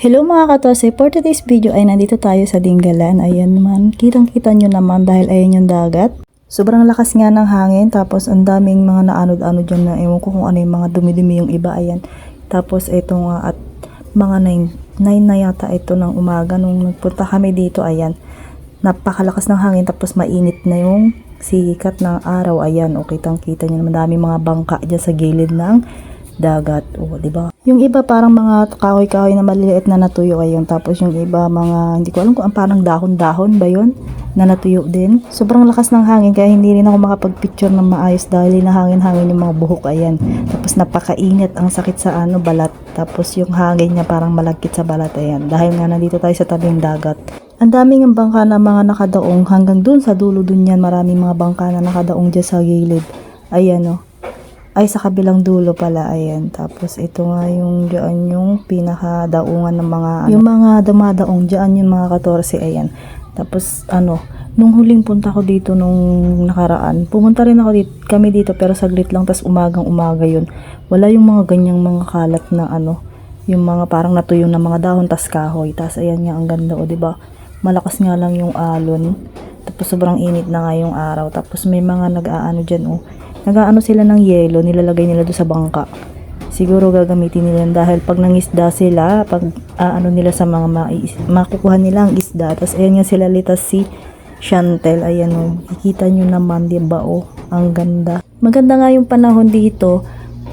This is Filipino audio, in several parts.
Hello mga katose, for today's video ay nandito tayo sa Dingalan. Ayan naman, kitang kita nyo naman dahil ayan yung dagat. Sobrang lakas nga ng hangin, tapos ang daming mga naanod-ano dyan na ewan ko kung ano yung mga dumi-dumi yung iba, ayan. Tapos ito nga at mga 9, 9 na yata ito ng umaga nung nagpunta kami dito, ayan. Napakalakas ng hangin tapos mainit na yung sikat ng araw, ayan. O kitang kita nyo naman, daming mga bangka dyan sa gilid ng dagat. O, di ba? Yung iba parang mga kahoy-kahoy na maliliit na natuyo ayun. Tapos yung iba mga, hindi ko alam kung ang parang dahon-dahon ba yun na natuyo din. Sobrang lakas ng hangin kaya hindi rin ako makapag-picture ng maayos dahil nahangin-hangin yung mga buhok ayan. Tapos napakainit ang sakit sa ano balat. Tapos yung hangin niya parang malagkit sa balat ayan. Dahil nga nandito tayo sa tabing dagat. Ang daming ang bangka na mga nakadaong hanggang dun sa dulo dun yan. Maraming mga bangka na nakadaong dyan sa gilid. Ayan o. Ay, sa kabilang dulo pala, ayan. Tapos, ito nga yung dyan yung pinakadaungan ng mga, ano, yung mga dumadaong dyan yung mga 14, ayan. Tapos, ano, nung huling punta ko dito nung nakaraan, pumunta rin ako dito, kami dito, pero saglit lang, tapos umagang umaga yun. Wala yung mga ganyang mga kalat na, ano, yung mga parang natuyo na mga dahon, tas kahoy. Tapos, ayan nga, ang ganda, o, di ba Malakas nga lang yung alon. Tapos, sobrang init na nga yung araw. Tapos, may mga nag-aano dyan, oh nagaano sila ng yelo, nilalagay nila doon sa bangka. Siguro gagamitin nila dahil pag nangisda sila, pag aano nila sa mga mais, makukuha nila ang isda. Tapos ayan nga sila litas si Chantel, ayan o, kikita nyo naman, di ba o, ang ganda. Maganda nga yung panahon dito,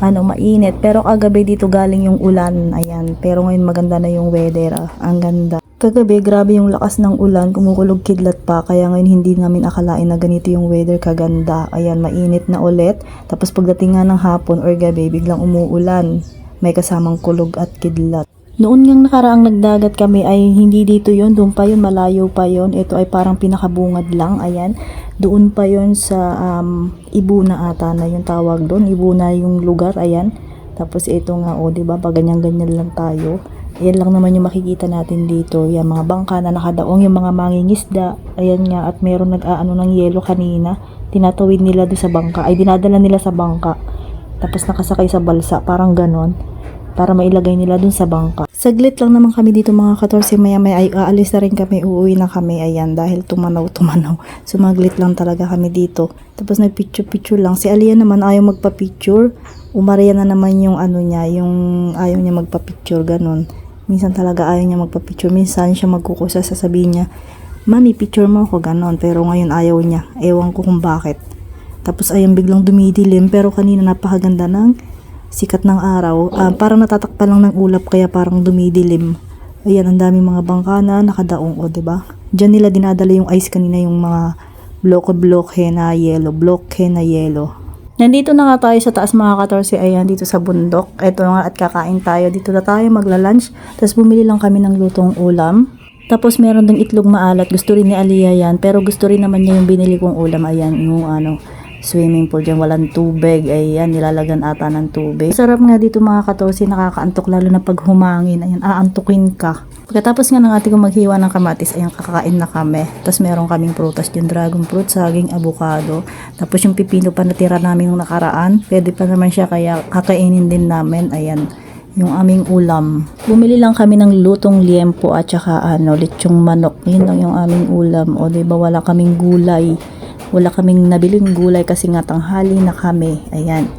ano, mainit, pero kagabi dito galing yung ulan, ayan. Pero ngayon maganda na yung weather, ah, ang ganda. Kagabi, grabe yung lakas ng ulan, kumukulog kidlat pa, kaya ngayon hindi namin akalain na ganito yung weather kaganda. Ayan, mainit na ulit. Tapos pagdating nga ng hapon or gabi, biglang umuulan. May kasamang kulog at kidlat. Noon ngang nakaraang nagdagat kami ay hindi dito yon doon pa yon malayo pa yon Ito ay parang pinakabungad lang, ayan. Doon pa yon sa um, Ibuna ata na yung tawag doon. Ibuna yung lugar, ayan. Tapos ito nga, o, oh, di ba, pag ganyan-ganyan lang tayo. Ayan lang naman yung makikita natin dito. Yan, mga bangka na nakadaong yung mga mangingisda. Ayan nga, at meron nag-aano ng yelo kanina. Tinatawid nila doon sa bangka. Ay, dinadala nila sa bangka. Tapos nakasakay sa balsa. Parang ganon. Para mailagay nila doon sa bangka. Saglit lang naman kami dito mga 14 maya maya ay aalis na rin kami. Uuwi na kami. Ayan, dahil tumanaw tumanaw. Sumaglit lang talaga kami dito. Tapos nagpicture-picture lang. Si Alia naman ayaw magpa-picture. Umarya na naman yung ano niya, yung ayaw niya magpa-picture, ganon. Minsan talaga ayaw niya magpa-picture. Minsan siya magkukusa, sasabihin niya, Mami, picture mo ako, ganon. Pero ngayon ayaw niya. Ewan ko kung bakit. Tapos ayun biglang dumidilim. Pero kanina napakaganda ng sikat ng araw. Uh, parang natatakpan lang ng ulap kaya parang dumidilim. Ayan, ang daming mga bangka na nakadaong o, ba diba? Diyan nila dinadala yung ice kanina yung mga block-block na yellow. Block na yellow. Nandito na nga tayo sa taas mga 14, ayan dito sa bundok. Ito nga at kakain tayo. Dito na tayo magla-lunch. Tapos bumili lang kami ng lutong ulam. Tapos meron ding itlog maalat. Gusto rin ni Aliyah yan. Pero gusto rin naman niya yung binili kong ulam. Ayan, yung ano, swimming pool dyan. Walang tubig. Ayan, nilalagan ata ng tubig. Sarap nga dito mga 14, nakakaantok lalo na pag humangin. Ayan, aantukin ka. Pagkatapos nga ng ko maghiwa ng kamatis, ayan, kakakain na kami. Tapos meron kaming prutas dyan, dragon fruit, saging, avocado. Tapos yung pipino pa natira namin yung nakaraan, pwede pa naman siya kaya kakainin din namin, ayan yung aming ulam. Bumili lang kami ng lutong liempo at saka ano, lechong manok. Yun lang yung aming ulam. O, di ba wala kaming gulay. Wala kaming nabiling gulay kasi nga tanghali na kami. Ayan.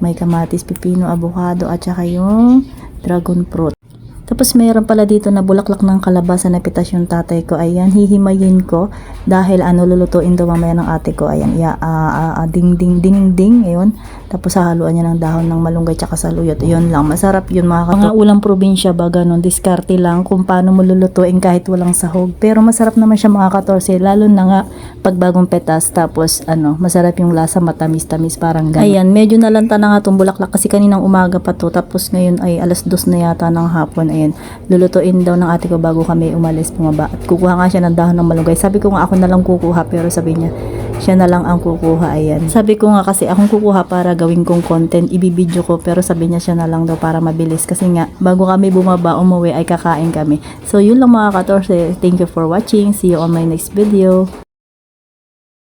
May kamatis, pipino, avocado at saka yung dragon fruit. Tapos mayroon pala dito na bulaklak ng kalabasa na pitas yung tatay ko. Ayan, hihimayin ko dahil ano lulutuin daw mamaya ng ate ko. Ayan, ya, uh, uh, ding ding ding ding. Ayun. Tapos hahaluan niya ng dahon ng malunggay tsaka saluyot. Ayun lang, masarap yun mga kato. Mga ulang probinsya ba ganun, diskarte lang kung paano mo lulutuin kahit walang sahog. Pero masarap naman siya mga 14, lalo na nga pag bagong petas. Tapos ano, masarap yung lasa, matamis-tamis parang ganun. Ayan, medyo nalanta na nga itong bulaklak kasi kaninang umaga pa to. Tapos ngayon ay alas dos na yata ng hapon. Ayan, lulutuin daw ng ate ko bago kami umalis bumaba. At kukuha nga siya ng dahon ng malunggay. Sabi ko nga ako na lang kukuha pero sabi niya siya na lang ang kukuha. Ayan. Sabi ko nga kasi akong kukuha para gawin kong content. Ibibidyo ko pero sabi niya siya na lang daw para mabilis. Kasi nga bago kami bumaba umuwi ay kakain kami. So yun lang mga 14. Thank you for watching. See you on my next video.